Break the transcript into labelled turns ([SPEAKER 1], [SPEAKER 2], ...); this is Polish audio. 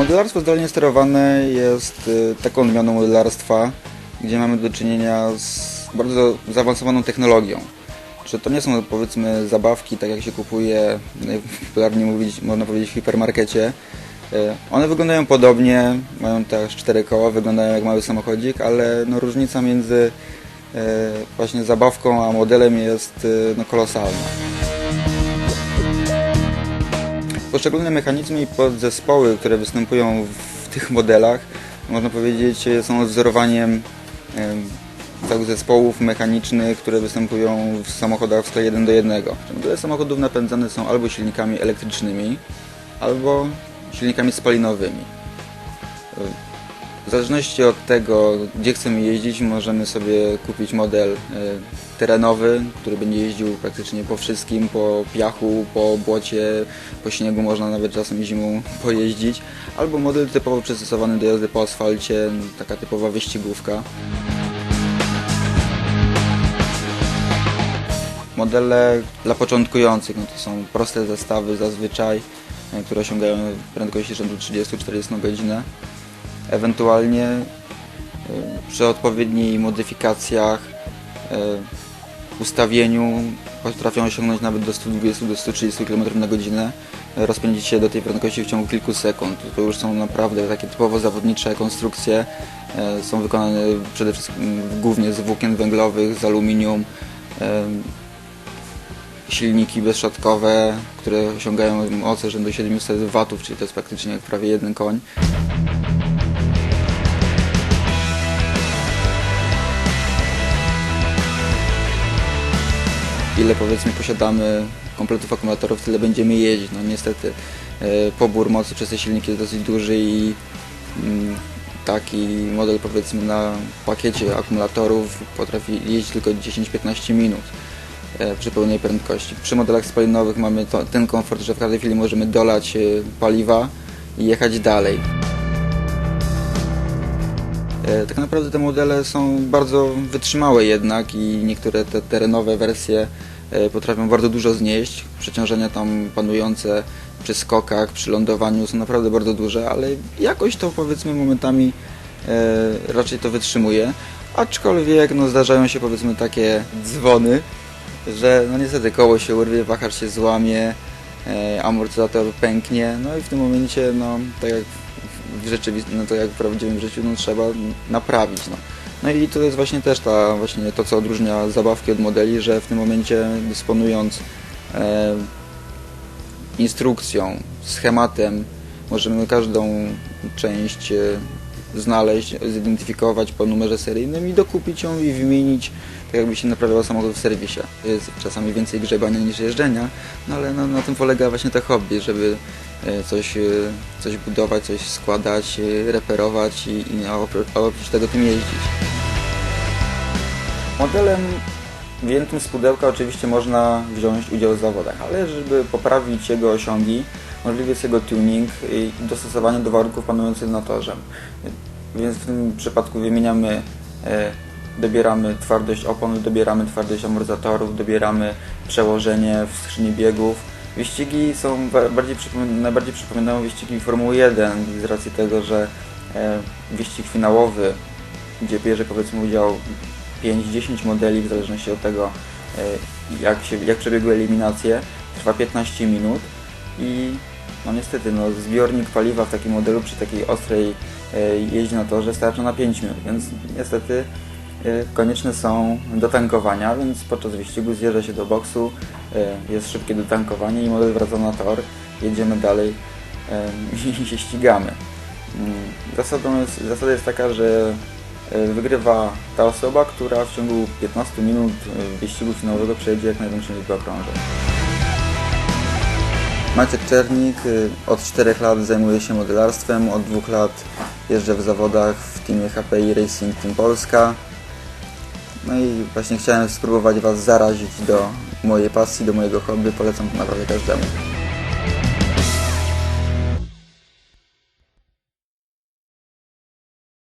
[SPEAKER 1] Modelarstwo zdalnie sterowane jest y, taką odmianą modelarstwa, gdzie mamy do czynienia z bardzo zaawansowaną technologią. Że to nie są powiedzmy zabawki, tak jak się kupuje, najpopularniej mówić, można powiedzieć w hipermarkecie. Y, One wyglądają podobnie, mają też cztery koła, wyglądają jak mały samochodzik, ale no, różnica między y, właśnie zabawką a modelem jest no, kolosalna. Poszczególne mechanizmy i podzespoły, które występują w tych modelach, można powiedzieć, są odzorowaniem em, całych zespołów mechanicznych, które występują w samochodach w skali 1 do 1. Modele samochodów napędzane są albo silnikami elektrycznymi, albo silnikami spalinowymi. W zależności od tego, gdzie chcemy jeździć, możemy sobie kupić model e, terenowy, który będzie jeździł praktycznie po wszystkim, po piachu, po błocie, po śniegu, można nawet czasem zimą pojeździć, albo model typowo przystosowany do jazdy po asfalcie, taka typowa wyścigówka. Modele dla początkujących no to są proste zestawy zazwyczaj, e, które osiągają prędkości rzędu 30-40 na godzinę. Ewentualnie e, przy odpowiednich modyfikacjach, e, ustawieniu potrafią osiągnąć nawet do 120-130 km na godzinę, e, rozpędzić się do tej prędkości w ciągu kilku sekund. To już są naprawdę takie typowo zawodnicze konstrukcje. Są wykonane przede wszystkim głównie z włókien węglowych, z aluminium. silniki bezszatkowe, które osiągają moce rzędu 700 W, czyli to jest praktycznie prawie jeden koń. Ile powiedzmy posiadamy kompletów akumulatorów, tyle będziemy jeździć. No niestety e, pobór mocy przez te silniki jest dosyć duży i mm, taki model powiedzmy na pakiecie akumulatorów potrafi jeździć tylko 10-15 minut e, przy pełnej prędkości. Przy modelach spalinowych mamy to, ten komfort, że w każdej chwili możemy dolać e, paliwa i jechać dalej. E, Tak naprawdę te modele są bardzo wytrzymałe jednak i niektóre te terenowe wersje e, potrafią bardzo dużo znieść. Przeciążenia tam panujące przy skokach, przy lądowaniu są naprawdę bardzo duże, ale jakoś to powiedzmy momentami e, raczej to wytrzymuje. Aczkolwiek no, zdarzają się powiedzmy takie dzwony, że no niestety koło się urwie, wahacz się złamie, amortyzator pęknie, no i w tym momencie, no tak jak w rzeczywistości, no to jak w prawdziwym życiu, no trzeba naprawić, no. No i to jest właśnie też ta, właśnie to, co odróżnia zabawki od modeli, że w tym momencie dysponując e, instrukcją, schematem, możemy każdą część e, znaleźć, zidentyfikować po numerze seryjnym i dokupić ją i wymienić, tak jakby się naprawiał samochód w serwisie. Jest czasami więcej grzebania niż jeżdżenia, no ale no, na tym polega właśnie to hobby, żeby coś, e, coś budować, coś składać, e, reperować i, i oprócz, tego tym jeździć. Modelem wyjętym z pudełka oczywiście można wziąć udział w zawodach, ale żeby poprawić jego osiągi, możliwy jest jego tuning i dostosowanie do warunków panujących na torze. Więc w tym przypadku wymieniamy, e, dobieramy twardość opon, dobieramy twardość amortyzatorów, dobieramy przełożenie w skrzyni biegów. Wyścigi są ba- bardziej przypomin- najbardziej przypominają wyścigi Formuły 1 z racji tego, że e, wyścig finałowy, gdzie bierze powiedzmy udział 5-10 modeli w zależności od tego e, jak, się, jak przebiegły eliminacje, trwa 15 minut i no niestety no, zbiornik paliwa w takim modelu przy takiej ostrej e, jeździe na torze starcza na 5 minut, więc niestety konieczne są dotankowania, więc podczas wyścigu zjeżdża się do boksu, e, jest szybkie dotankowanie i model wraca na tor, jedziemy dalej e, i się ścigamy. Mm, Zasadą jest, zasada jest taka, że wygrywa ta osoba, która w ciągu 15 minut wyścigu finałowego przejedzie jak największą liczbę okrążeń. Maciek Czernik y, od 4 lat zajmuje się modelarstwem, od 2 lat jeżdżę w zawodach w teamie HPI Racing Team Polska. No i właśnie chciałem spróbować Was zarazić do mojej pasji, do mojego hobby, polecam to naprawdę każdemu.